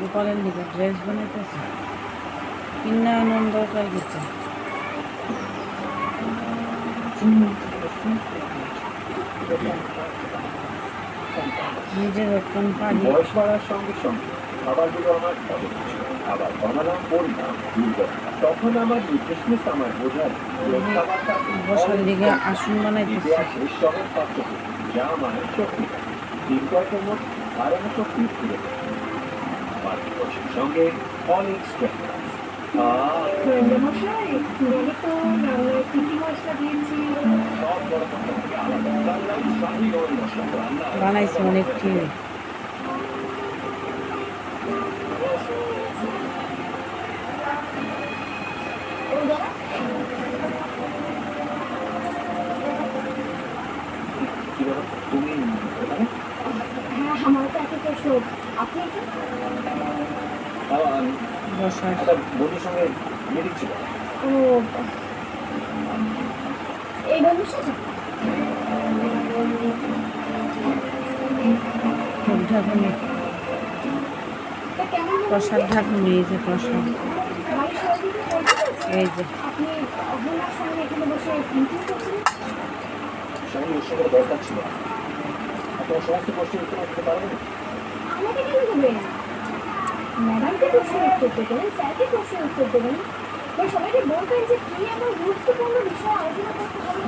গোপালের লিগে ড্রেস বানাইতেছে কিনা আনন্দ দরকার নিজের কোম্পানি বয়স বাড়ার সঙ্গে সঙ্গে খাবারগুলো আমার আবার পরিমাণ দুর্বল তখন আমার নিউট্রিশনিস্ট আমার খাবারটা বসার লিগে আসন বানাইতেছে। যা আমার শক্তি। দিন কয়েকের মধ্যে শক্তি ফিরে পেল। আমার সঙ্গে অনেক স্ট্রেংথ বানাইছে অনেক বলো? তুমি হ্যাঁ আমার আপনি কি তাও আমি বসার একটা বন্ধুর সঙ্গে ছিল। ও এই বন্ধুর সাথে? ঢাকুনি তা কেমন প্রসাদ হচ্ছে? ঢাকুনি এই যে প্রসাদ? এই যে। দরকার ছিল। আপনার সমস্ত প্রশ্নের উত্তর দিতে পারবেন? আমাকে কেন দেবেন? ম্যাডামকে প্রশ্নের উত্তর দেবেন প্রশ্নের উত্তর দেবেন। সবাইকে বলবেন যে কি এমন গুরুত্বপূর্ণ বিষয় আলোচনা করতে হবে?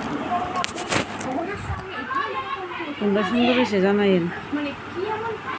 তোমরা সুন্দর এসে জানাইন মানে কি